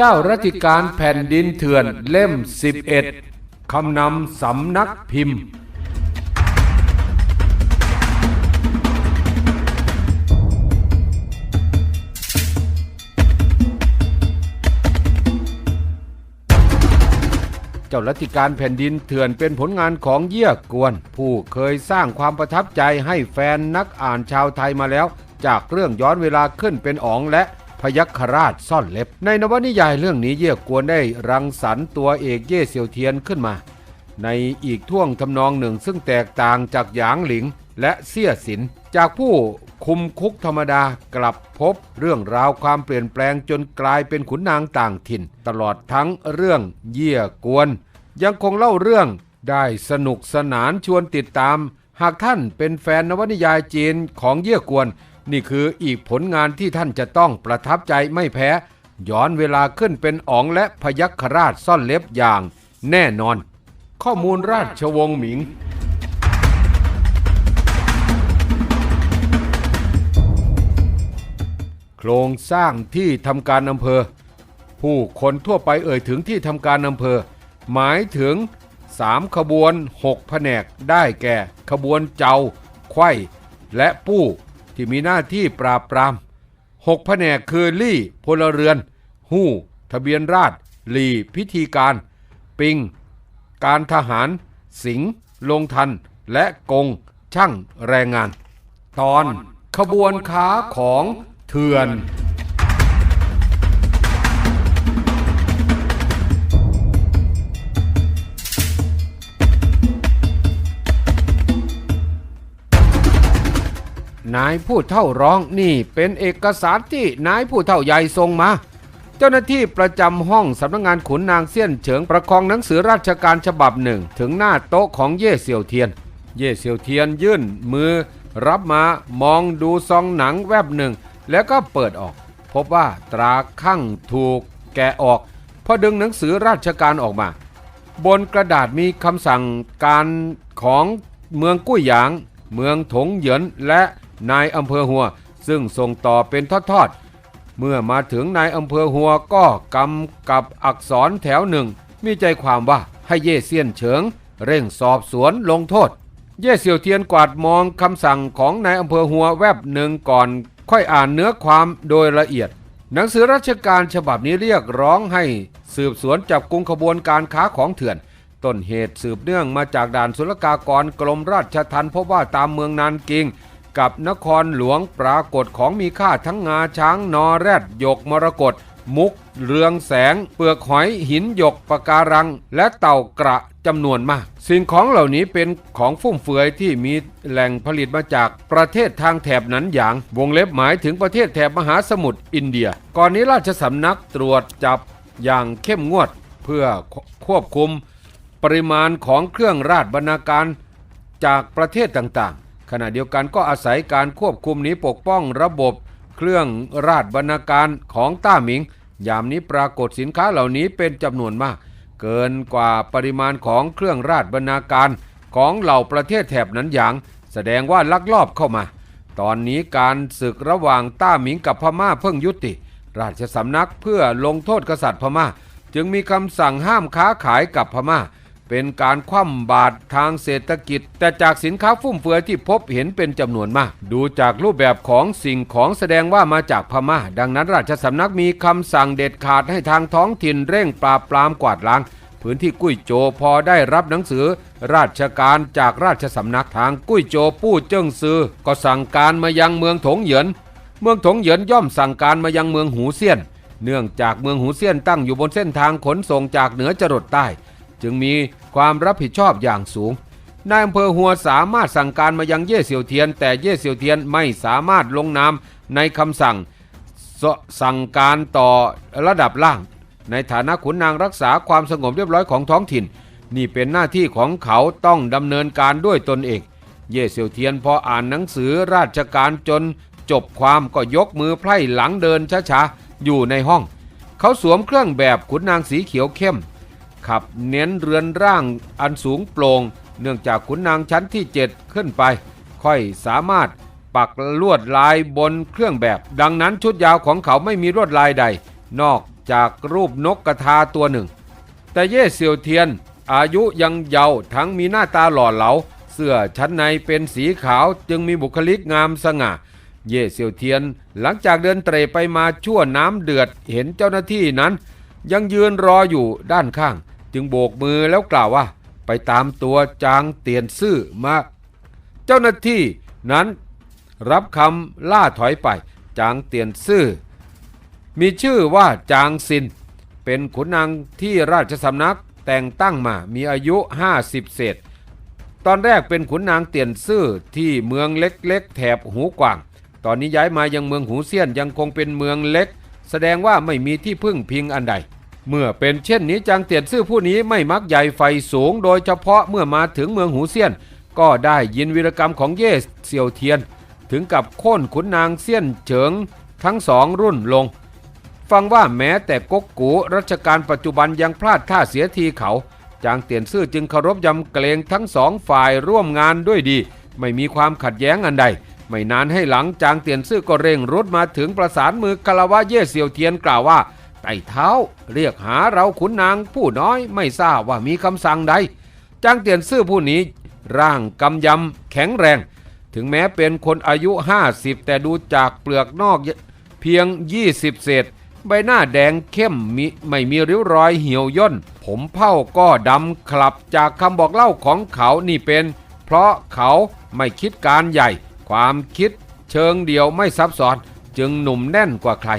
เจ้ารัติการแผ่นดินเถื่อนเล่ม 11 คำนำสำนักพิมพ์ เจ้ารัติการแผ่นดินเถื่อนเป็นผลงานของเยี่ยกวน ผู้เคยสร้างความประทับใจให้แฟนนักอ่านชาวไทยมาแล้ว จากเรื่องย้อนเวลาขึ้นเป็นอ๋องและ พยัคฆราชซ่อนเล็บ ในนวนิยายเรื่องนี้เยี่ยกวนได้รังสรรค์ตัวเอกเย่เซียวเทียนขึ้นมา ในอีกท่วงทำนองหนึ่งซึ่งแตกต่างจากหยางหลิงและเสี่ยสิน จากผู้คุมคุกธรรมดากลับพบเรื่องราวความเปลี่ยนแปลงจนกลายเป็นขุนนางต่างถิ่น ตลอดทั้งเรื่องเยี่ยกวน ยังคงเล่าเรื่องได้สนุกสนานชวนติดตาม หากท่านเป็นแฟนนวนิยายจีนของเยี่ยกวน นี่คืออีกผลงานที่ท่านจะต้องประทับใจไม่แพ้ ย้อนเวลาขึ้นเป็นอ๋องและพยัคฆราชซ่อนเล็บอย่างแน่นอน ข้อมูลราชวงศ์หมิงโครงสร้างที่ทำการอำเภอ ผู้คนทั่วไปเอ่ยถึงที่ทำการอำเภอ หมายถึง 3 ขบวน 6 แผนกได้แก่ ขบวนเจ้าไข่และปู้ ที่มีหน้าที่ปราบปรามหกแผนกคือลี่พลเรือน หู้ ทะเบียนราษฎรหลีพิธีการ ปิง การทหาร สิงห์ลงทัน และกง ช่างแรงงาน ตอนขบวนค้าของเถื่อน นายผู้เท่าร้องนี่เป็นเอกสารที่นายผู้เท่าใหญ่ส่งมา เจ้าหน้าที่ประจำห้องสำนักงานขุนนางเซียนเฉิงประคองหนังสือราชการฉบับหนึ่ง ถึงหน้าโต๊ะของเย่เซียวเทียน เย่เซียวเทียนยื่นมือ รับมามองดูซองหนังแวบหนึ่ง แล้วก็เปิดออก พบว่าตราข้างถูก แกะออกพอดึงหนังสือราชการออกมา บนกระดาษมีคำสั่งการของเมืองกุ้ยหยาง เมืองถงเหยินและ นายอำเภอหัว ซึ่งส่งต่อเป็นทอดๆ เมื่อมาถึงนายอำเภอหัวก็กำกับอักษรแถวหนึ่ง มีใจความว่าให้เย่เซียนเฉิง เร่งสอบสวนลงโทษ เย่เสี่ยวเทียนกวาดมองคำสั่งของนายอำเภอหัวแวบหนึ่งก่อน ค่อยอ่านเนื้อความโดยละเอียด หนังสือราชการฉบับนี้เรียกร้องให้สืบสวนจับกุมขบวนการค้าของเถื่อนต้นเหตุสืบเนื่องมาจากด่านศุลกากรกรมราชทัณฑ์พบว่าตามเมืองนานกิง กับนครหลวงปรากฏของมีค่าทั้งงาช้างนอแรดหยกมรกตมุก เรืองแสง เปลือกหอยหินหยกปะการัง และเต่ากระจำนวนมาก สิ่งของเหล่านี้เป็นของฟุ่มเฟือยที่มีแหล่งผลิตมาจากประเทศทางแถบนั้นอย่าง วงเล็บหมายถึงประเทศแถบมหาสมุทรอินเดีย ก่อนนี้ราชสำนักตรวจจับอย่างเข้มงวดเพื่อควบคุม ปริมาณของเครื่องราชบรรณาการจากประเทศต่างๆ ขณะเดียวกันก็อาศัยการควบคุมนี้ปกป้องระบบ เครื่องราชบรรณาการของต้าหมิง ยามนี้ปรากฏสินค้าเหล่านี้เป็นจำนวนมาก เกินกว่าปริมาณของเครื่องราชบรรณาการของเหล่าประเทศแถบนั้นอย่าง แสดงว่าลักลอบเข้ามา ตอนนี้การศึกระหว่างต้าหมิงกับพม่าเพิ่งยุติ ราชสำนักเพื่อลงโทษกษัตริย์พม่า จึงมีคำสั่งห้ามค้าขายกับพม่า เป็นการคว่ำบาตรทางเศรษฐกิจ แต่จากสินค้าฟุ่มเฟือยที่พบเห็นเป็นจำนวนมาก ดูจากรูปแบบของสิ่งของแสดงว่ามาจากพม่า ดังนั้นราชสำนักมีคำสั่งเด็ดขาดให้ทางท้องถิ่นเร่งปราบปรามกวาดล้างพื้นที่กุ้ยโจวพอได้รับหนังสือ ราชการจากราชสำนักทางกุ้ยโจวปู้เจิ้งซือ ก็สั่งการมายังเมืองถงเหยิน เมืองถงเหยินย่อมสั่งการมายังเมืองหูเซียน เนื่องจากเมืองหูเซียนตั้งอยู่บนเส้นทางขนส่งจากเหนือจรดใต้ จึงมีความรับผิดชอบอย่างสูงนายอำเภอหัวสามารถสั่งการมายังเย่เสี่ยวเทียน แต่เย่เสี่ยวเทียนไม่สามารถลงนามในคำสั่งสสั่งการต่อระดับล่าง ในฐานะขุนนางรักษาความสงบเรียบร้อยของท้องถิ่น นี่เป็นหน้าที่ของเขาต้องดำเนินการด้วยตนเอง เย่เสี่ยวเทียนพออ่านหนังสือราชการจน จบความก็ยกมือไพร่หลังเดินช้าๆอยู่ในห้อง เขาสวมเครื่องแบบขุนนางสีเขียวเข้ม ขับเน้นเรือนร่างอันสูงโปร่งเนื่องจากขุนนางชั้นที่ 7 ขึ้นไป ค่อยสามารถปักลวดลายบนเครื่องแบบ ดังนั้นชุดยาวของเขาไม่มีลวดลายใด นอกจากรูปนกกระทาตัวหนึ่ง แต่เย่เซียวเทียน อายุยังเยาว์ทั้งมีหน้าตาหล่อเหลา เสื้อชั้นในเป็นสีขาวจึงมีบุคลิกงามสง่าเย่เซียวเทียนหลังจากเดินเตร่ไปมาชั่วน้ำเดือดเห็นเจ้าหน้าที่นั้น ยังยืนรออยู่ด้านข้าง จึงโบกมือแล้วกล่าวว่า ไปตามตัวจางเตียนซื่อมา เจ้าหน้าที่นั้นรับคำล่าถอยไป จางเตียนซื่อ มีชื่อว่าจางซิน เป็นขุนนางที่ราชสำนักแต่งตั้งมามีอายุ 50 เศษ ตอนแรกเป็นขุนนางเตียนซื่อที่เมืองเล็กๆ แถบหูกว่าง ตอนนี้ย้ายมายังเมืองหูเซียนยังคงเป็นเมืองเล็ก แสดงว่าไม่มีที่พึ่งพิงอันใด เมื่อเป็นเช่นนี้จางเตียนซื่อผู้นี้ไม่มักใหญ่ไฟสูง โดยเฉพาะเมื่อมาถึงเมืองหูเซียน ก็ได้ยินวีรกรรมของเย่เซียวเทียน ถึงกับโค่นขุนนางเซียนเฉิงทั้งสองรุ่นลง ฟังว่าแม้แต่ก๊กกูรัชกาลปัจจุบันยังพลาดท่าเสียทีเขา จางเตียนซื่อจึงเคารพยำเกรงทั้งสองฝ่ายร่วมงานด้วยดี ไม่มีความขัดแย้งอันใด ไม่นานให้หลังจางเตียนซื่อก็เร่งรุดมาถึงประสานมือคารวะเย่เซียวเทียนกล่าวว่า ไต่เท้าเรียกหาเราขุนนางผู้น้อยไม่ทราบว่ามีคำสั่งใดจางเตียนซื่อผู้นี้ ร่างกำยำแข็งแรง ถึงแม้เป็นคนอายุ 50 แต่ดูจากเปลือกนอกเพียง 20 เศษ ใบหน้าแดงเข้มมิไม่มีริ้วรอยเหี่ยวย่น ผมเผ้าก็ดำคลับจากคำบอกเล่าของเขานี่เป็น เพราะเขาไม่คิดการใหญ่ ความคิดเชิงเดียวไม่ซับซ้อน จึงหนุ่มแน่นกว่าใคร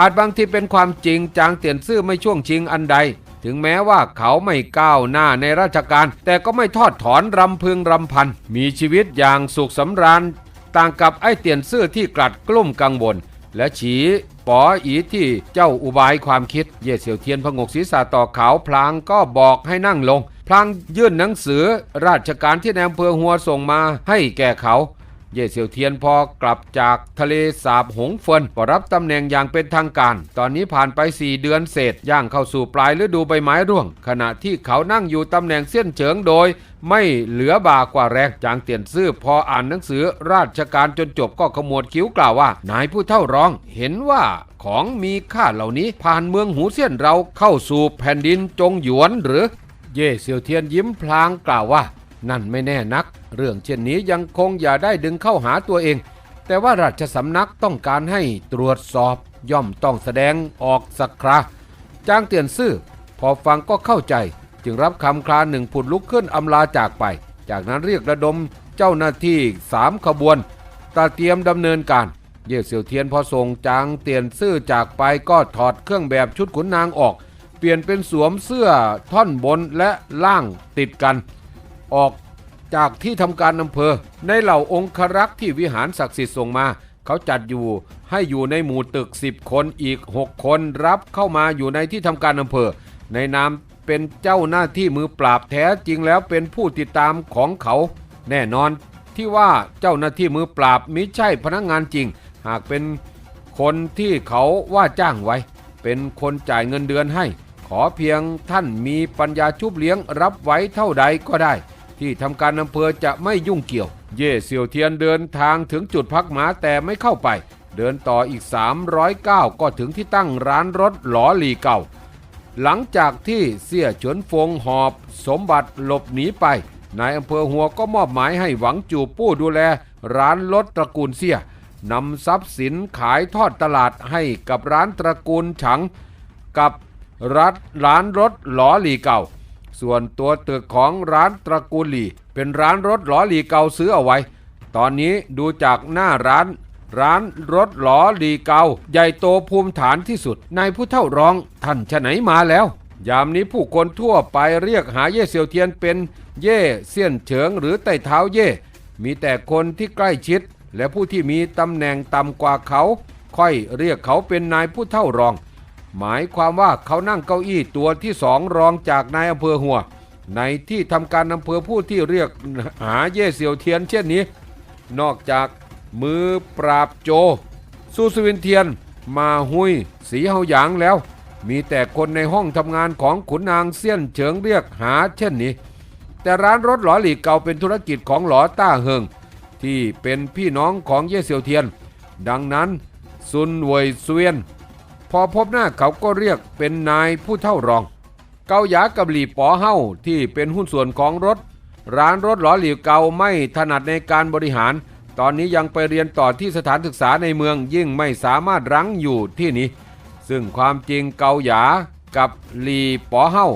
อาจบางทีเป็นความจริงจางเตียนซื่อไม่ช่วงชิงอันใด ถึงแม้ว่าเขาไม่ก้าวหน้าในราชการ แต่ก็ไม่ทอดถอนรำพึงรำพัน มีชีวิตอย่างสุขสำราญ ต่างกับไอ้เตียนซื่อที่กลัดกลุ้มกังวล และฉีป๋ออีที่เจ้าอุบายความคิด เย่เสี่ยวเทียนพงกศีรษะต่อเขาพลางก็บอกให้นั่งลง พลางยื่นหนังสือราชการที่นายอำเภอหัวส่งมาให้แก่เขา เย่เสี่ยวเทียนพอกลับจากทะเลสาบหงเฟินก็รับตำแหน่งอย่างเป็นทางการ ตอนนี้ผ่านไป 4 เดือนเศษย่างเข้าสู่ปลายฤดูใบไม้ร่วง ขณะที่เขานั่งอยู่ตำแหน่งเส้นเฉิงโดย ไม่เหลือบากว่าแรงจางเตียนซื่อพออ่านหนังสือราชการจนจบก็ขมวดคิ้วกล่าวว่า นายผู้เท่าร้องเห็นว่าของมีค่าเหล่านี้ผ่านเมืองหูเสี้ยนเราเข้าสู่แผ่นดินจงหยวนหรือ เย่เซียวเทียนยิ้มพลางกล่าวว่า นั่นไม่แน่นัก เรื่องเช่นนี้ยังคงอย่าได้ดึงเข้าหาตัวเอง แต่ว่าราชสำนักต้องการให้ตรวจสอบย่อมต้องแสดงออกสักคราจางเตียนซื่อ พอฟังก็เข้าใจ จึงรับคำคลาหนึ่งผุดลุกขึ้นอำลาจากไป จากนั้นเรียกระดมเจ้าหน้าที่สามขบวนตาเตรียมดำเนินการ เย่เสี่ยวเทียนพอส่งจางเตียนซื่อจากไปก็ถอดเครื่องแบบชุดขุนนางออก เปลี่ยนเป็นสวมเสื้อท่อนบนและล่างติดกัน ออกจากที่ทำการอำเภอ ในเหล่าองครักษ์ที่วิหารศักดิ์สิทธิ์ส่งมา เขาจัดอยู่ให้อยู่ในหมู่ตึก 10 คนอีก 6 คนรับเข้ามาอยู่ในที่ทำการอำเภอ ในนามเป็นเจ้าหน้าที่มือปราบแท้จริงแล้วเป็นผู้ติดตามของเขา แน่นอนที่ว่าเจ้าหน้าที่มือปราบมิใช่พนักงานจริง หากเป็นคนที่เขาว่าจ้างไว้ เป็นคนจ่ายเงินเดือนให้ ขอเพียงท่านมีปัญญาชุบเลี้ยงรับไว้เท่าใดก็ได้ ที่ทำการอำเภอจะไม่ยุ่งเกี่ยว เย่เสี่ยวเทียนเดินทางถึงจุดพักหมาแต่ไม่เข้าไป เดินต่ออีก 309 ก็ถึงที่ตั้งร้านรถหลอหลีเก่า หลังจากที่เสี่ยเฉินฟงหอบ สมบัติหลบหนีไปนายอำเภอหัวก็มอบหมายให้หวังจูปู้ดูแล ร้านรถตระกูลเสี่ยนำทรัพย์สินขายทอดตลาดให้กับร้านตระกูลฉัง กับรัฐร้านรถหลอหลีเก่า ส่วนตัวตึกของร้านตระกูลหลีเป็นร้านรถหลอหลีเก่าซื้อเอาไว้ ตอนนี้ดูจากหน้าร้าน ร้านรถหลอหลีเก่าใหญ่โตภูมิฐานที่สุดนายผู้เท่าร้องท่านชะไหนมาแล้ว ยามนี้ผู้คนทั่วไปเรียกหาเย่เซียวเทียนเป็นเย่เซียนเฉิงหรือไต่เท้าเย่มีแต่คนที่ใกล้ชิด และผู้ที่มีตำแหน่งต่ำกว่าเขา ค่อยเรียกเขาเป็นนายผู้เท่ารอง หมายความว่าเขานั่งเก้าอี้ตัวที่สองรองจากนายอำเภอหัว ในที่ทำการอำเภอผู้ที่เรียกหาเย่เซียวเทียนเช่นนี้ นอกจากมือปราบโจสู้สวินเทียน มาหุย สีเฮาหยางแล้ว มีแต่คนในห้องทำงานของขุนนางเซียนเฉิงเรียกหาเช่นนี้ แต่ร้านรถหลอหลีกเก่าเป็นธุรกิจของหลอต้าเฮิง ที่เป็นพี่น้องของเย่เซียวเทียน ดังนั้นซุนเวยเซวียน พอพบหน้าเขาก็เรียกเป็นนายผู้เท่ารอง เกาหยากับหลีป๋อเฮ้าที่เป็นหุ้นส่วนของรถ ร้านรถหลอหลีเกาไม่ถนัดในการบริหาร ตอนนี้ยังไปเรียนต่อที่สถานศึกษาในเมืองยิ่งไม่สามารถรั้งอยู่ที่นี้ ซึ่งความจริงเกาหยากับหลีป๋อเฮ้า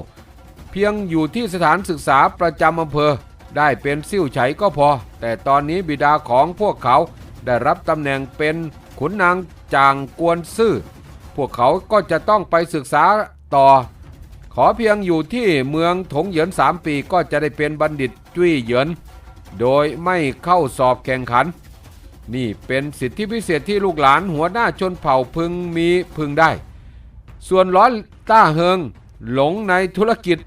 เพียงอยู่ที่สถานศึกษาประจำอำเภอได้เป็นซิ่วไฉก็พอ แต่ตอนนี้บิดาของพวกเขาได้รับตำแหน่งเป็นขุนนางจางกวนซื่อ พวกเขาก็จะต้องไปศึกษาต่อ ขอเพียงอยู่ที่เมืองถงเหยินสามปีก็จะได้เป็นบัณฑิตจุ้ยเหยิน โดยไม่เข้าสอบแข่งขัน นี่เป็นสิทธิพิเศษที่ลูกหลานหัวหน้าชนเผ่าพึงมีพึงได้ ส่วนล้อต้าเฮิงหลงในธุรกิจ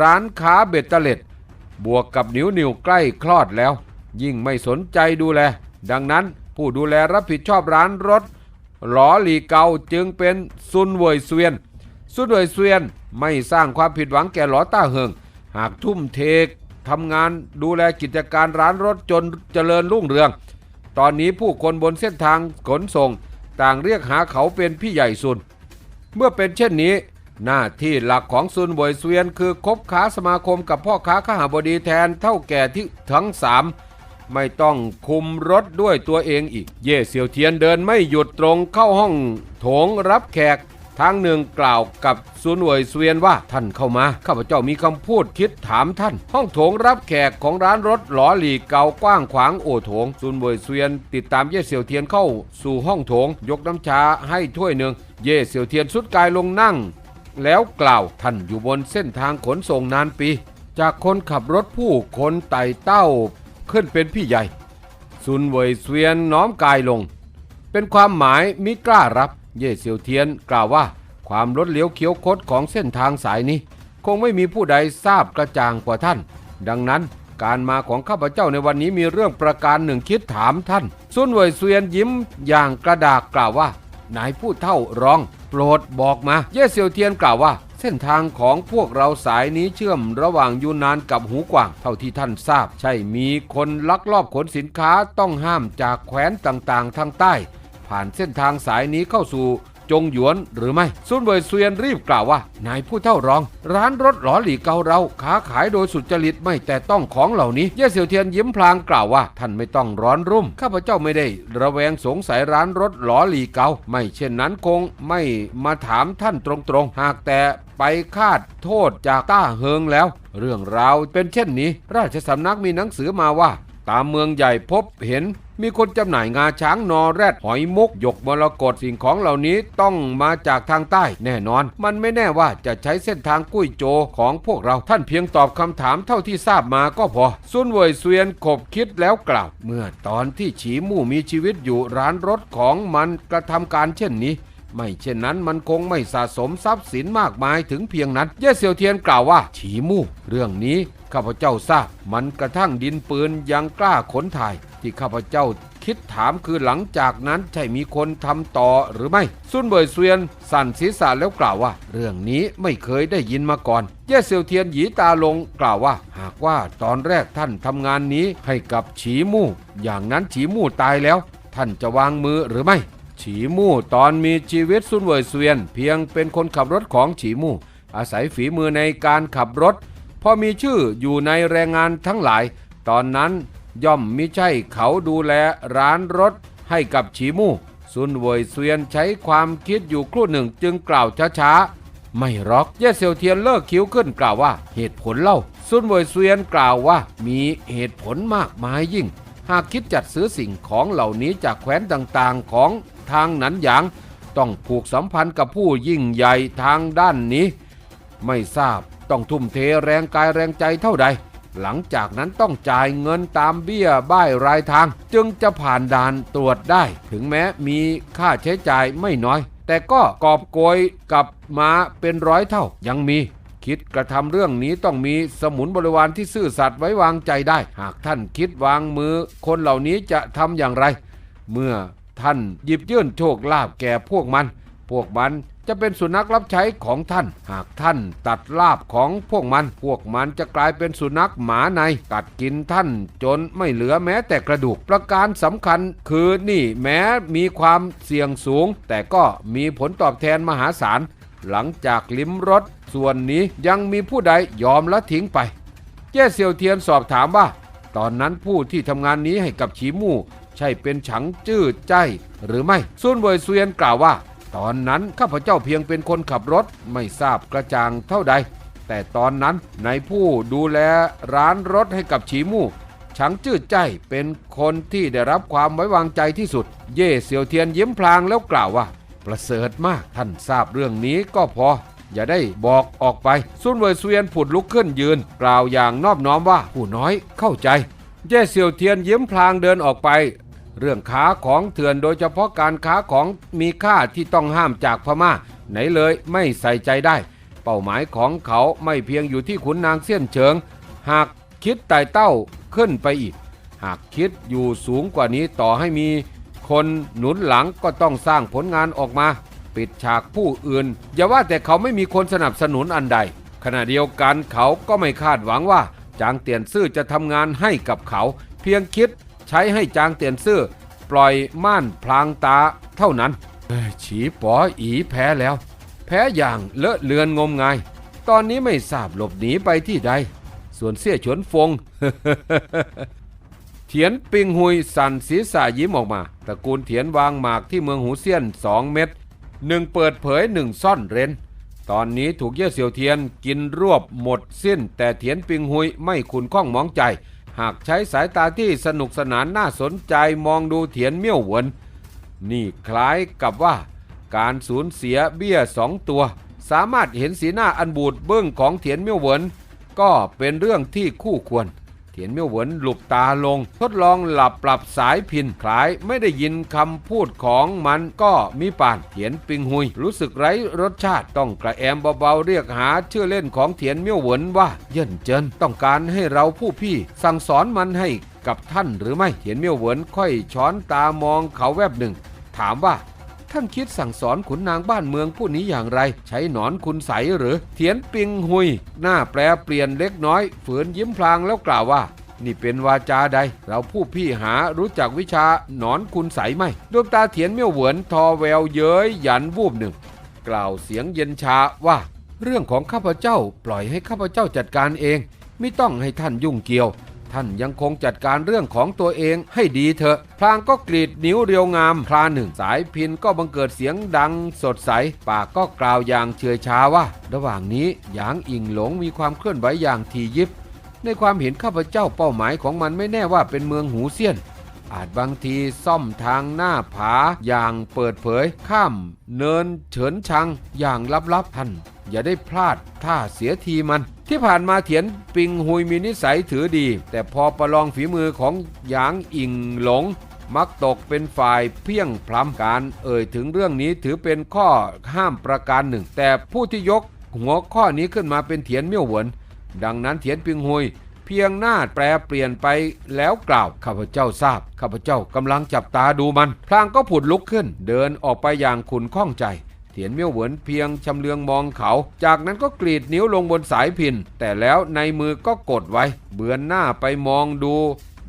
ร้านค้าเบ็ดเตล็ด บวกกับนิ้วนิ้วใกล้คลอดแล้ว ยิ่งไม่สนใจดูแล ดังนั้นผู้ดูแลรับผิดชอบร้านรถ หลอหลีเกาจึงเป็นซุนเวยเซียน ซุนเวยเซียนไม่สร้างความผิดหวังแก่หลอต้าเฮิง หากทุ่มเททำงานดูแลกิจการร้านรถจนเจริญรุ่งเรือง ตอนนี้ผู้คนบนเส้นทางขนส่ง ต่างเรียกหาเขาเป็นพี่ใหญ่ซุน เมื่อเป็นเช่นนี้ หน้าที่หลักของซุนบวยเสวียน คือคบค้าสมาคมกับพ่อค้าข้าหาบดีแทนเท่าแก่ที่ทั้งสาม ไม่ต้องคุมรถด้วยตัวเองอีก เย่เซียวเทียนเดินไม่หยุดตรงเข้าห้องโถงรับแขกทางหนึ่งกล่าวกับซุนวยเสวียนว่าท่านเข้ามา ข้าพเจ้ามีคำพูดคิดถามท่าน ห้องโถงรับแขกของร้านรถหลอหลีเก่ากว้างขวางโอโถงซุนวยเสวียนติดตามเย่เซียวเทียนเข้าสู่ห้องโถง ยกน้ำชาให้ถ้วยหนึ่ง เย่เซียวเทียนสุดกายลงนั่ง แล้วกล่าวท่านอยู่บนเส้นทางขนส่งนานปี จากคนขับรถผู้คนไต่เต้า ขึ้นเป็นพี่ใหญ่ ซุนเวยเสวียนน้อมกายลง เป็นความหมายมิกล้ารับ เย่เซียวเทียนกล่าวว่า ความลดเลี้ยวเคี้ยวคดของเส้นทางสายนี้ คงไม่มีผู้ใดทราบกระจ่างกว่าท่าน ดังนั้นการมาของข้าพเจ้าในวันนี้มีเรื่องประการหนึ่งคิดถามท่าน ซุนเวยเสวียนยิ้มอย่างกระดากกล่าวว่านายผู้เท่ารอง โปรดบอกมา เย่เซียวเทียนกล่าวว่า เส้นทางของพวกเราสายนี้เชื่อมระหว่างยูนนานกับหูกวางเท่าที่ท่านทราบ ใช่มีคนลักลอบขนสินค้าต้องห้ามจากแคว้นต่างๆ ทางใต้ ผ่านเส้นทางสายนี้เข้าสู่ จงหยวนหรือไม่ซุนเวยเซียนรีบกล่าวว่านายผู้เท่ารอง ร้านรถหลอหลีเกาเราค้าขายโดยสุจริตไม่แต่ต้องของเหล่านี้เย่เซียวเทียนยิ้มพลางกล่าวว่า ท่านไม่ต้องร้อนรุ่ม ข้าพเจ้าไม่ได้ ระแวงสงสัยร้านรถหลอหลีเกาไม่เช่นนั้นคงไม่มาถามท่านตรงๆ หากแต่ไปคาดโทษจากต้าเฮิงแล้ว เรื่องราวเป็นเช่นนี้ ราชสำนักมีหนังสือมาว่า ตามเมืองใหญ่พบเห็น มีคนจำหน่ายงาช้างนอแรดหอยมุกหยกมรกตสิ่งของเหล่านี้ต้องมาจากทางใต้แน่นอน มันไม่แน่ว่าจะใช้เส้นทางกุ้ยโจของพวกเราท่านเพียงตอบคำถามเท่าที่ทราบมาก็พอซุนเวยเสวียนขบคิดแล้วกล่าว เมื่อตอนที่ฉีมู่มีชีวิตอยู่ร้านรถของมันกระทำการเช่นนี้ไม่เช่นนั้นมันคงไม่สะสมทรัพย์สินมากมายถึงเพียงนั้นเย่เซียวเทียนกล่าวว่า ฉีมู่ เรื่องนี้ข้าพเจ้าทราบ มันกระทั่งดินปืนยังกล้าขนถ่าย ที่ข้าพเจ้าคิดถามคือหลังจากนั้นใช่มีคนทำต่อหรือไม่ ซุนเบยเสวียน สั่นศีรษะแล้วกล่าวว่า เรื่องนี้ไม่เคยได้ยินมาก่อน เย่เซียวเทียนหยีตาลงกล่าวว่า หากว่าตอนแรกท่านทำงานนี้ให้กับฉีมู่ อย่างนั้นฉีมู่ตายแล้ว ท่านจะวางมือหรือไม่ ฉีมู่ตอนมีชีวิตซุนเวยเสวียน เพียงเป็นคนขับรถของฉีมู่ อาศัยฝีมือในการขับรถพอมีชื่ออยู่ในแรงงานทั้งหลาย ตอนนั้น ย่อมมิใช่เขาดูแลร้านรถให้กับฉีมู่ซุนเวยเสวียนใช้ความคิดอยู่ครู่หนึ่งจึงกล่าวช้าๆ ไม่รอก เย่เซียวเทียนเลิกคิ้วขึ้นกล่าวว่า เหตุผลเล่า ซุนเวยเสวียนกล่าวว่า มีเหตุผลมากมายยิ่ง หากคิดจัดซื้อสิ่งของเหล่านี้จากแคว้นต่างๆของทางหนันหยาง ต้องผูกสัมพันธ์กับผู้ยิ่งใหญ่ทางด้านนี้ ไม่ทราบต้องทุ่มเทแรงกายแรงใจเท่าใด หลังจากนั้นต้องจ่ายเงินตามเบี้ยบ้ายรายทาง จึงจะผ่านด่านตรวจได้ ถึงแม้มีค่าใช้จ่ายไม่น้อย แต่ก็กอบโกยกลับมาเป็นร้อยเท่ายังมี คิดกระทำเรื่องนี้ต้องมีสมุนบริวารที่ซื่อสัตย์ไว้วางใจได้ หากท่านคิดวางมือ คนเหล่านี้จะทำอย่างไร เมื่อท่านหยิบยื่นโชคลาภแก่พวกมัน พวกมัน จะเป็นสุนัขรับใช้ของท่าน หากท่านตัดลาบของพวกมัน พวกมันจะกลายเป็นสุนัขหมาใน กัดกินท่านจนไม่เหลือแม้แต่กระดูก ประการสำคัญคือนี่แม้มีความเสี่ยงสูง แต่ก็มีผลตอบแทนมหาศาล หลังจากลิ้มรสส่วนนี้ยังมีผู้ใดยอมละทิ้งไปเจ้เซียวเทียนสอบถามว่า ตอนนั้นผู้ที่ทำงานนี้ให้กับฉีมู่ ใช่เป็นฉังจื้อใจหรือไม่ซุนเวยเซียนกล่าวว่า ตอนนั้นข้าพเจ้าเพียงเป็นคนขับรถไม่ทราบกระจ่างเท่าใด แต่ตอนนั้นในผู้ดูแลร้านรถให้กับฉีมู่ฉังจื้อใจเป็นคนที่ได้รับความไว้วางใจที่สุด เย่เซียวเทียนยิ้มพลางแล้วกล่าวว่า ประเสริฐมากท่านทราบเรื่องนี้ก็พอ อย่าได้บอกออกไปซุนเวยเซียนผุดลุกขึ้นยืน กล่าวอย่างนอบน้อมว่าผู้น้อยเข้าใจ เย่เซียวเทียนยิ้มพลางเดินออกไป เรื่องค้าของเถื่อนโดยเฉพาะการค้าของมีค่าที่ต้องห้ามจากพม่า ไหนเลยไม่ใส่ใจได้ เป้าหมายของเขาไม่เพียงอยู่ที่ขุนนางเสี้ยนเฉิง หากคิดไต่เต้าขึ้นไปอีก หากคิดอยู่สูงกว่านี้ต่อให้มี คนหนุนหลังก็ต้องสร้างผลงานออกมา ปิดฉากผู้อื่น อย่าว่าแต่เขาไม่มีคนสนับสนุนอันใด ขณะเดียวกันเขาก็ไม่คาดหวังว่าจางเตียนซื่อจะทำงานให้กับเขา เพียงคิด ใช้ให้จางเตียนซื่อปล่อยม่านพลางตาเท่านั้นฉีป๋ออีแพ้แล้ว แพ้อย่างเลอะเลือนงมงาย ตอนนี้ไม่ทราบหลบหนีไปที่ใด ส่วนเสี่ยฉวนฟง เถียนปิงหุยสั่นศีรษะยิ้มออกมาตระกูลเถียนวางหมากที่เมืองหูเซียนสองเม็ดหนึ่งเปิดเผยหนึ่งซ่อนเร้น ตอนนี้ถูกเย่เสี่ยวเทียนกินรวบหมดสิ้น แต่เถียนปิงหุยไม่ขุนข้องมองใจ หากใช้สายตาที่สนุกสนานน่าสนใจมองดูเถียนเมี่ยวเหวินนี่คล้ายกับว่า การสูญเสียเบี้ยสองตัว สามารถเห็นสีหน้าอันบูดเบื้องของเถียนเมี่ยวเหวินก็เป็นเรื่องที่คู่ควร ถียนเมี่ยวเหวินหลุบตาลง ทดลองหลับปรับสายพินคล้ายไม่ได้ยินคำพูดของมันก็มีปานเถียนปิงหุย รู้สึกไร้รสชาติต้องกระแอมเบาๆเรียกหาชื่อเล่นของเถียนเมี่ยวเหวินว่า เย่นเจินต้องการให้เราผู้พี่ สั่งสอนมันให้กับท่านหรือไม่เถียนเมี่ยวเหวินค่อยช้อนตามองเขาแวบหนึ่ง ถามว่า ท่านคิดสั่งสอนขุนนางบ้านเมืองผู้นี้อย่างไร ใช้หนอนคุณใสหรือเถียนปิงหุย หน้าแปรเปลี่ยนเล็กน้อย ฝืนยิ้มพลางแล้วกล่าวว่า นี่เป็นวาจาใด เราผู้พี่หารู้จักวิชาหนอนคุณใสไหมดวงตาเถียนเมี่ยวเหวินทอแววเย้ยหยันวูบหนึ่ง กล่าวเสียงเย็นชาว่า เรื่องของข้าพเจ้าปล่อยให้ข้าพเจ้าจัดการเอง ไม่ต้องให้ท่านยุ่งเกี่ยว ท่านยังคงจัดการเรื่องของตัวเองให้ดีเถอะ พลางก็กรีดนิ้วเรียวงามคลาหนึ่ง สายพินก็บังเกิดเสียงดังสดใส ปากก็กล่าวอย่างเฉยชาว่า ระหว่างนี้หยางอิงหลงมีความเคลื่อนไหวอย่างทียิบ ในความเห็นข้าพเจ้าเป้าหมายของมันไม่แน่ว่าเป็นเมืองหูเซียน อาจบางทีซ่อมทางหน้าผาอย่างเปิดเผย ข้ามเนินเฉินชังอย่างลับๆท่านอย่าได้พลาดท่าเสียทีมัน ที่ผ่านมาเถียนปิงหุยมีนิสัยถือดี แต่พอประลองฝีมือของหยางอิงหลง มักตกเป็นฝ่ายเพียงพล้ำการเอ่ยถึงเรื่องนี้ถือเป็นข้อห้ามประการหนึ่ง แต่ผู้ที่ยกหัวข้อนี้ขึ้นมาเป็นเถียนเมี่ยวเหวินดังนั้นเถียนปิงหุยเพียงหน้าแปรเปลี่ยนไปแล้วกล่าวข้าพเจ้าทราบข้าพเจ้ากำลังจับตาดูมัน พลางก็ผุดลุกขึ้น เดินออกไปอย่างขุนข้องใจ ถียนเมี่ยวเหวินเพียงชำเลืองมองเขา จากนั้นก็กรีดนิ้วลงบนสายพิน แต่แล้วในมือก็กดไว้ เบือนหน้าไปมองดู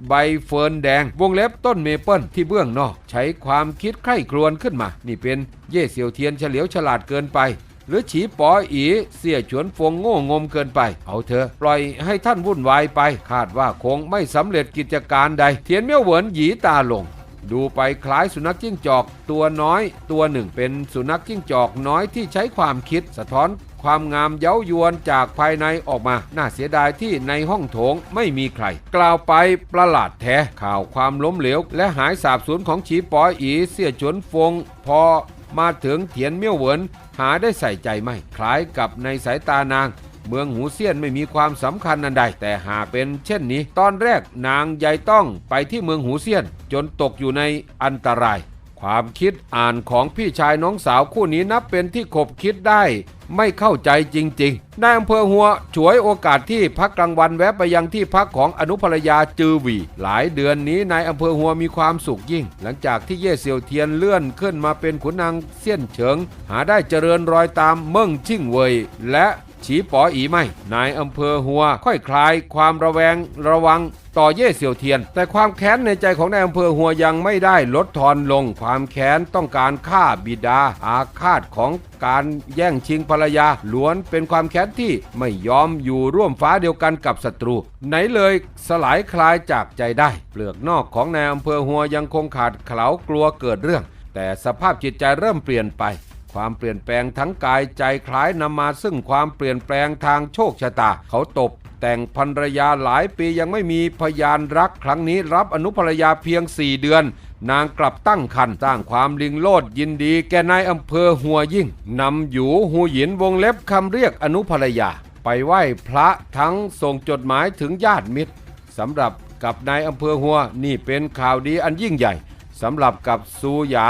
ใบเฟิร์นแดง วงเล็บต้นเมเปิลที่เบื้องนอก ใช้ความคิดใคร่ครวญขึ้นมา นี่เป็นเย่เซียวเทียนเฉลียวฉลาดเกินไป หรือฉีปออีเสี่ยฉวนฟงโง่งมเกินไป เอาเถอะปล่อยให้ท่านวุ่นวายไป คาดว่าคงไม่สำเร็จกิจการใด เทียนเมี่ยวเหวินหยีตาลง ดูไปคล้ายสุนัขจิ้งจอกตัวน้อย ตัวหนึ่งเป็นสุนัขจิ้งจอกน้อยที่ใช้ความคิดสะท้อนความงามเย้ายวนจากภายในออกมา น่าเสียดายที่ในห้องโถงไม่มีใคร กล่าวไปประหลาดแท้ข่าวความล้มเหลว และหายสาบสูญของฉีปออีเสี่ยฉวนฟง พอมาถึงเถียนเมี่ยวเหวินหาได้ใส่ใจไม่คล้ายกับในสายตานาง เมืองหูเซียนไม่มีความสำคัญอันใด แต่หากเป็นเช่นนี้ ตอนแรกนางใหญ่ต้องไปที่เมืองหูเซียน จนตกอยู่ในอันตราย ความคิดอ่านของพี่ชายน้องสาวคู่นี้นับเป็นที่ขบคิดได้ไม่เข้าใจจริงๆนายอำเภอหัวฉวยโอกาสที่พักกลางวันแวะไปยังที่พักของอนุภรยาจือวี หลายเดือนนี้นายอำเภอหัวมีความสุขยิ่ง หลังจากที่เย่เซียวเทียนเลื่อนขึ้นมาเป็นขุนนางเซียนเฉิง หาได้เจริญรอยตามเมิ่งชิ่งเวย และ ฉีป๋ออีไม่ นายอำเภอหัว ค่อยคลาย ความระแวงระวังต่อเย่เซียวเทียน แต่ความแค้นในใจของนายอำเภอหัวยังไม่ได้ลดทอนลง ความแค้นต้องการฆ่าบิดา อาฆาตของการแย่งชิงภรรยาล้วนเป็นความแค้นที่ไม่ยอมอยู่ร่วมฟ้าเดียวกันกับศัตรู ไหนเลยสลายคลายจากใจได้ เปลือกนอกของนายอำเภอหัวยังคงขาดเขลากลัวเกิดเรื่อง แต่สภาพจิตใจเริ่มเปลี่ยนไป ความเปลี่ยนแปลงทั้งกายใจคล้ายนำมาซึ่งความเปลี่ยนแปลงทางโชคชะตา เขาตบแต่งภรรยาหลายปียังไม่มีพยานรักครั้งนี้รับอนุภรรยาเพียง 4 เดือน นางกลับตั้งคันสร้างความลิงโลดยินดี แก่นายอำเภอหัวยิ่งนำอยู่หูหยินวงเล็บคำเรียกอนุภรรยา ไปไหว้พระทั้งส่งจดหมายถึงญาติมิตรสำหรับกับนายอำเภอหัวนี่เป็นข่าวดีอันยิ่งใหญ่สำหรับกับซูหยา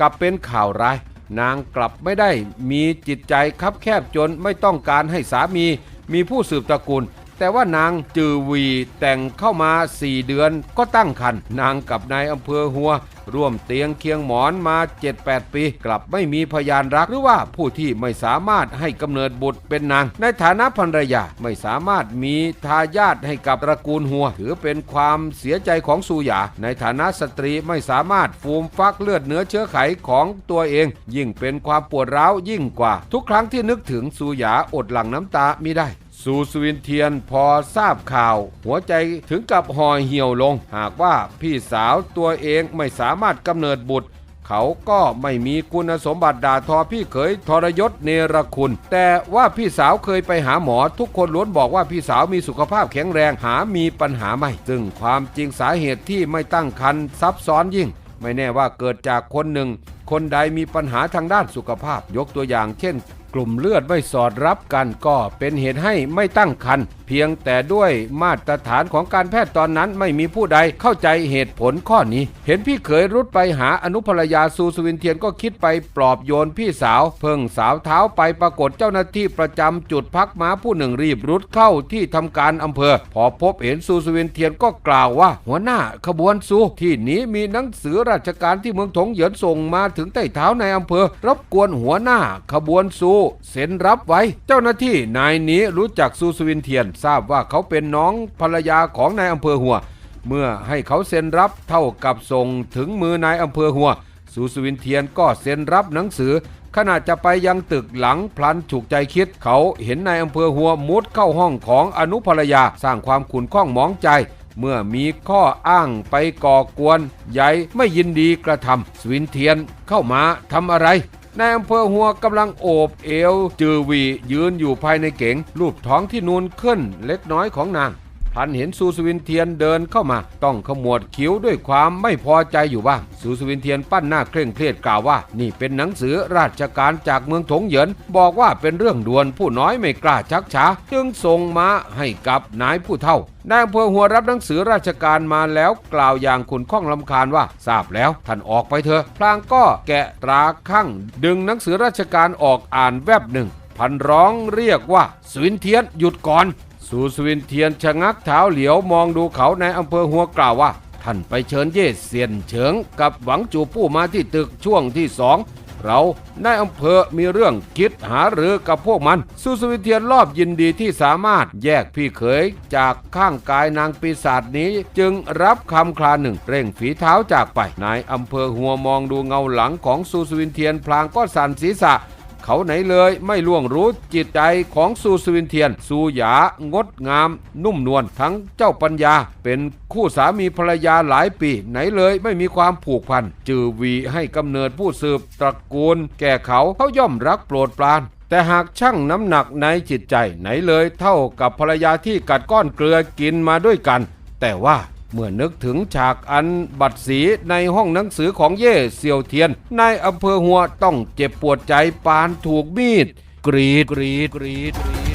กับเป็นข่าวร้าย นางกลับไม่ได้มีจิตใจคับแคบจนไม่ต้องการให้สามีมีผู้สืบตระกูล แต่ว่านางจือวีแต่งเข้ามา4เดือนก็ตั้งคันนางกับนายอำเภอหัว ร่วมเตียงเคียงหมอนมา 7-8 ปี กลับไม่มีพยานรักหรือว่าผู้ที่ไม่สามารถให้กำเนิดบุตรเป็นนาง ในฐานะภรรยาไม่สามารถมีทายาทให้กับตระกูลหัว ถือเป็นความเสียใจของสูหยา ในฐานะสตรีไม่สามารถฟูมฟักเลือดเนื้อเชื้อไขของตัวเอง ยิ่งเป็นความปวดร้าวยิ่งกว่า ทุกครั้งที่นึกถึงสูหยาอดหลั่งน้ำตาไม่ได้ สูสวินเทียนพอทราบข่าว หัวใจถึงกับห่อเหี่ยวลง หากว่าพี่สาวตัวเองไม่สามารถกำเนิดบุตร เขาก็ไม่มีคุณสมบัติด่าทอพี่เขยทรยศเนรคุณ แต่ว่าพี่สาวเคยไปหาหมอทุกคนล้วนบอกว่าพี่สาวมีสุขภาพแข็งแรงหามีปัญหาไม่ซึ่งความจริงสาเหตุที่ไม่ตั้งครรภ์ซับซ้อนยิ่ง ไม่แน่ว่าเกิดจากคนหนึ่ง คนใดมีปัญหาทางด้านสุขภาพยกตัวอย่างเช่น กลุ่มเลือดไม่สอดรับกันก็เป็นเหตุให้ไม่ตั้งครรภ์เพียงแต่ด้วยมาตรฐานของการแพทย์ตอนนั้นไม่มีผู้ใดเข้าใจเหตุผลข้อนี้ เห็นพี่เขยรุดไปหาอนุภรรยาซูสวินเทียนก็คิดไปปลอบโยนพี่สาว เพิ่งสาวเท้าไปปรากฏเจ้าหน้าที่ประจำจุดพักม้าผู้หนึ่งรีบรุดเข้าที่ทำการอำเภอ พอพบเห็นซูสวินเทียนก็กล่าวว่า หัวหน้าขบวนซูที่นี้มีหนังสือราชการที่เมืองถงเหยินส่งมาถึงใต้เท้าในอำเภอรบกวนหัวหน้าขบวนซูเซ็นรับไว้ เจ้าหน้าที่นายนี้รู้จักซูสวินเทียน ทราบว่าเขาเป็นน้องภรรยาของนายอำเภอหัว เมื่อให้เขาเซ็นรับเท่ากับส่งถึงมือนายอำเภอหัวสูสวินเทียนก็เซ็นรับหนังสือ ขณะจะไปยังตึกหลังพลันฉุกใจคิด เขาเห็นนายอำเภอหัวมุดเข้าห้องของอนุภรรยาสร้างความขุนข้องมองใจเมื่อมีข้ออ้างไปก่อกวนใหญ่ไม่ยินดีกระทำสวินเทียนเข้ามาทำอะไร นายอำเภอหัวกำลังโอบเอวจือวียืนอยู่ภายในเก๋งรูปท้องที่นูนขึ้นเล็กน้อยของนาง พลันเห็นซูสวินเทียนเดินเข้ามา ต้องขมวดคิ้วด้วยความไม่พอใจอยู่บ้างซูสวินเทียนปั้นหน้าเคร่งเครียดกล่าวว่า นี่เป็นหนังสือราชการจากเมืองถงเหยิน บอกว่าเป็นเรื่องด่วนผู้น้อยไม่กล้าชักช้า จึงส่งมาให้กับนายผู้เฒ่านายอำเภอหัวรับหนังสือราชการมาแล้วกล่าวอย่างขุนข้องลำคาญว่า ทราบแล้วท่านออกไปเถอะพลางก็แกะตราข้างดึงหนังสือราชการออกอ่านแวบหนึ่งพันร้องเรียกว่าสวินเทียนหยุดก่อน สูสวินเทียนชะงักเท้าเหลียวมองดูเขาในอำเภอหัวกล่าวว่า ท่านไปเชิญเย่เซียนเฉิงกับหวังจูปู้มาที่ตึกช่วงที่สองเราในอำเภอมีเรื่องคิดหารือกับพวกมันสูสวินเทียนรอบยินดีที่สามารถแยกพี่เขยจากข้างกายนางปีศาจนี้ จึงรับคำคลาหนึ่ง เร่งฝีเท้าจากไปนายอำเภอหัวมองดูเงาหลังของสูสวินเทียนพลางก็สั่นศีรษะ เขาไหนเลยไม่ล่วงรู้จิตใจของซูสวินเทียนซูหยางดงาม นุ่มนวลทั้งเจ้าปัญญา เป็นคู่สามีภรรยาหลายปี ไหนเลยไม่มีความผูกพัน จือวีให้กำเนิดผู้สืบตระกูล แก่เขาเขาย่อมรักโปรดปรานแต่หากชั่งน้ำหนักในจิตใจไหนเลยเท่ากับภรรยาที่กัดก้อนเกลือกินมาด้วยกัน แต่ว่า เมื่อนึกถึงฉากอันบัดสีในห้องหนังสือของเย่เซียวเทียนนายอำเภอหัวต้องเจ็บปวดใจปานถูกมีด กรีดกรีดกรีดกรีด